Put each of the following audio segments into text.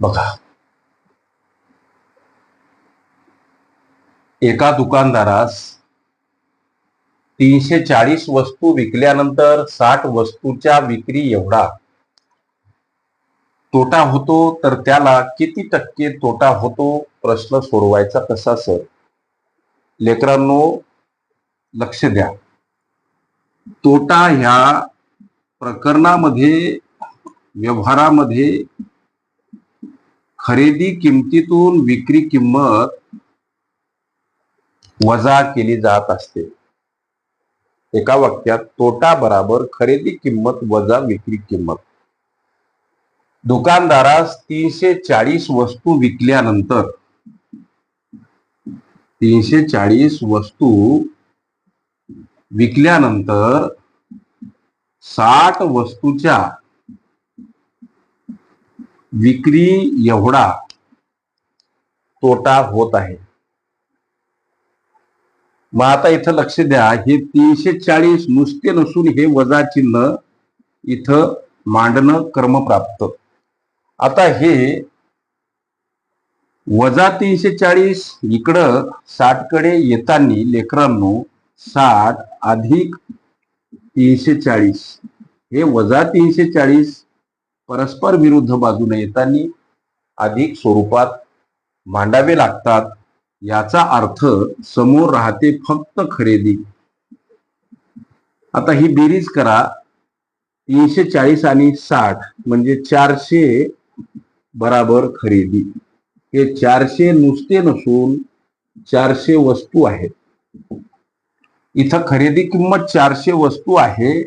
बघा. एका दुकानदारास तीनशे चाळीस वस्तू विकल्यानंतर साठ वस्तूच्या विक्री एवढा. तोटा होतो तर त्याला किती टक्के तोटा होतो? प्रश्न सोडवायचा कसा सर? लेकरांनो लक्ष द्या. तोटा ह्या प्रकरणामध्ये व्यवहारामध्ये खरेदी किमतीतून विक्री किंमत वजा केली जात असते. एका वाक्यात तोटा बराबर खरेदी किंमत वजा विक्री किंमत. दुकानदारास तीनशे चाळीस वस्तू विकल्यानंतर तीनशे चाळीस वस्तू विकल्यानंतर साठ वस्तूच्या विक्री एवढा तोटा होत आहे. मग आता इथं लक्ष द्या हे तीनशे चाळीस नुसते नसून हे वजा चिन्ह इथं मांडणं कर्मप्राप्त. आता हे वजा तीनशे चाळीस इकडं साठकडे येताना लेकरांनो साठ अधिक तीनशे चाळीस. हे वजा तीनशे चाळीस परस्पर विरुद्ध बाजूने येताना अधिक स्वरूपात मांडावे लागतात. याचा अर्थ समोर राहते फक्त खरेदी. आता ही बेरीज करा. तीनशे चाळीस आणि साठ म्हणजे चारशे बराबर खरेदी. हे चारशे नुसते नसून चारशे वस्तू आहेत. इथं खरेदी किंमत चारशे वस्तू आहे.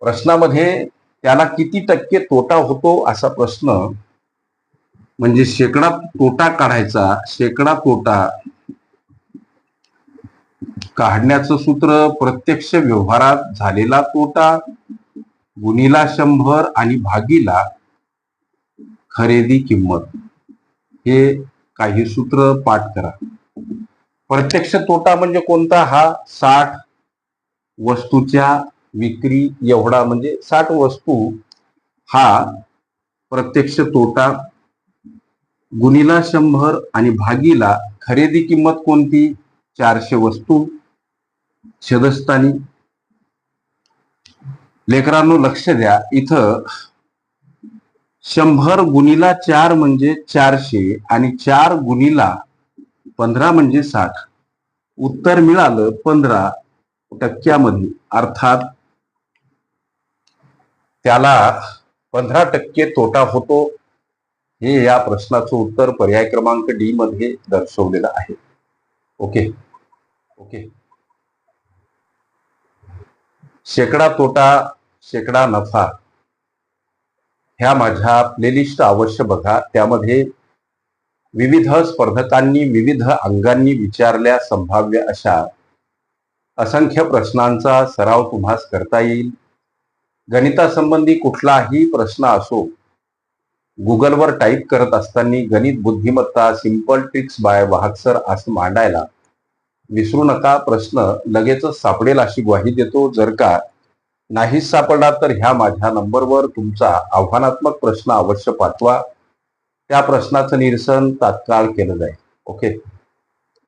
प्रश्नामध्ये त्याला किती टक्के तोटा होतो असा प्रश्न म्हणजे शेकडा तोटा काढायचा शेकडा तोटा काढण्याचं सूत्र प्रत्यक्ष व्यवहारात झालेला तोटा गुणीला शंभर आणि भागीला खरेदी किंमत. हे काही सूत्र पाठ करा. प्रत्यक्ष तोटा म्हणजे कोणता? हा साठ वस्तूच्या विक्री एवढा म्हणजे साठ वस्तू हा प्रत्यक्ष तोटा गुणीला शंभर आणि भागीला खरेदी किंमत कोणती? चारशे वस्तू. छदस्थानी. लेकरांनो लक्ष द्या इथं शंभर गुणीला चार म्हणजे चारशे आणि चार गुणीला पंधरा म्हणजे साठ. उत्तर मिळालं पंधरा टक्क्यामध्ये. अर्थात त्याला पंधरा टक्के तोटा होतो हे या प्रश्नाचं उत्तर पर्याय क्रमांक डी मध्ये दर्शवलेलं आहे. ओके? ओके? शेकडा तोटा शेकडा नफा ह्या माझ्या प्लेलिस्ट अवश्य बघा. त्यामध्ये विविध स्पर्धकांनी विविध अंगांनी विचारल्या संभाव्य अशा असंख्य प्रश्नांचा सराव तुम्हास करता येईल. गणितासंबंधी कुठलाही प्रश्न असो गुगलवर टाईप करत असताना गणित बुद्धिमत्ता सिंपल ट्रिक्स बाय वाहकसर असं मांडायला विसरू नका. प्रश्न लगेचच सापडेल अशी ग्वाही देतो. जर का नाहीच सापडला तर ह्या माझ्या नंबरवर तुमचा आव्हानात्मक प्रश्न अवश्य पाठवा. त्या प्रश्नाचं निरसन तात्काळ केलं जाईल. ओके?